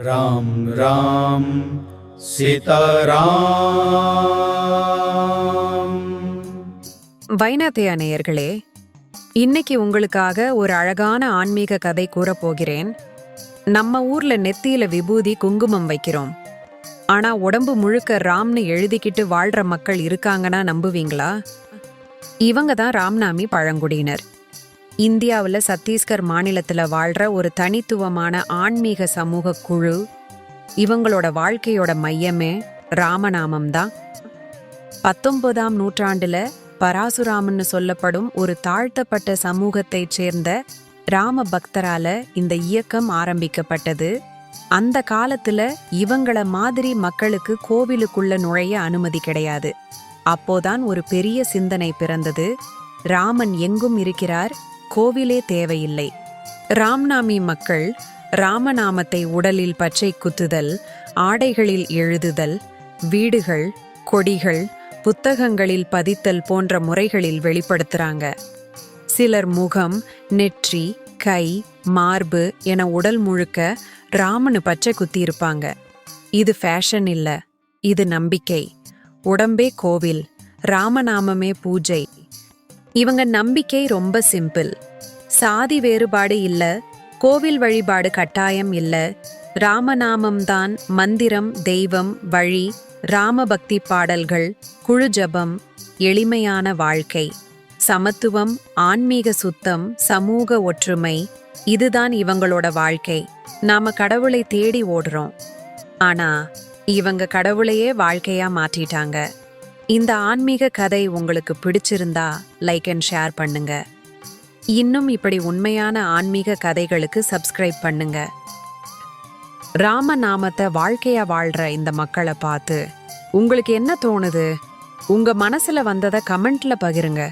राम राम सीताराम வைநாத்திய நேயர்களே இன்னைக்கு உங்களுக்காக ஒரு அழகான ஆன்மீக கதை கூறப் போகிறேன் நம்ம ஊர்ல நெத்தியில விபூதி குங்குமம் வைக்கிறோம் ஆனா உடம்பு முழுக்க ராம்னு எழுதிக்கிட்டு வாழ்ற மக்கள் இருக்காங்கன்னா நம்புவீங்களா இவங்க தான் ராம்நாமி பழங்குடியினர் இந்தியாவுல சத்தீஸ்கர் மாநிலத்துல வாழ்ற ஒரு தனித்துவமான ஆன்மீக சமூக குழு இவங்களோட வாழ்க்கையோட மையமே ராமநாமம் தான் பத்தொன்பதாம் நூற்றாண்டுல பராசுராமன்னு சொல்லப்படும் ஒரு தாழ்த்தப்பட்ட சமூகத்தைச் சேர்ந்த ராம பக்தரால இந்த இயக்கம் ஆரம்பிக்கப்பட்டது. அந்த காலத்துல இவங்கள மாதிரி மக்களுக்கு கோவிலுக்குள்ள நுழைய அனுமதி கிடையாது. அப்போதான் ஒரு பெரிய சிந்தனை பிறந்தது. ராமன் எங்கும் இருக்கிறார் கோவிலே தேவையில்லை. ராம்நாமி மக்கள் ராமநாமத்தை உடலில் பச்சை குத்துதல் ஆடைகளில் எழுதுதல் வீடுகள் கொடிகள் புத்தகங்களில் பதித்தல் போன்ற முறைகளில் வெளிப்படுத்துறாங்க. சிலர் முகம் நெற்றி கை மார்பு என உடல் முழுக்க ராமனு பச்சை குத்தியிருப்பாங்க. இது ஃபேஷன் இல்ல இது நம்பிக்கை. உடம்பே கோவில் ராமநாமமே பூஜை. இவங்க நம்பிக்கை ரொம்ப சிம்பிள். சாதி வேறுபாடு இல்ல கோவில் வழிபாடு கட்டாயம் இல்ல ராமநாமம்தான் மந்திரம் தெய்வம் வழி ராமபக்தி பாடல்கள் குழு ஜபம் எளிமையான வாழ்க்கை. சமத்துவம் ஆன்மீக சுத்தம் சமூக ஒற்றுமை இதுதான் இவங்களோட வாழ்க்கை. நாம கடவுளை தேடி ஓடுறோம். ஆனா இவங்க கடவுளையே வாழ்க்கையா மாற்றிட்டாங்க. இந்த ஆன்மீக கதை உங்களுக்கு பிடிச்சிருந்தா லைக் அண்ட் ஷேர் பண்ணுங்க. இன்னும் இப்படி உண்மையான ஆன்மீக கதைகளுக்கு சப்ஸ்கிரைப் பண்ணுங்க. ராமநாமத்தை வாழ்க்கையா வாழ்ற இந்த மக்களை பார்த்து உங்களுக்கு என்ன தோணுது? உங்க மனசுல வந்ததை கமெண்ட்ல பகிருங்க.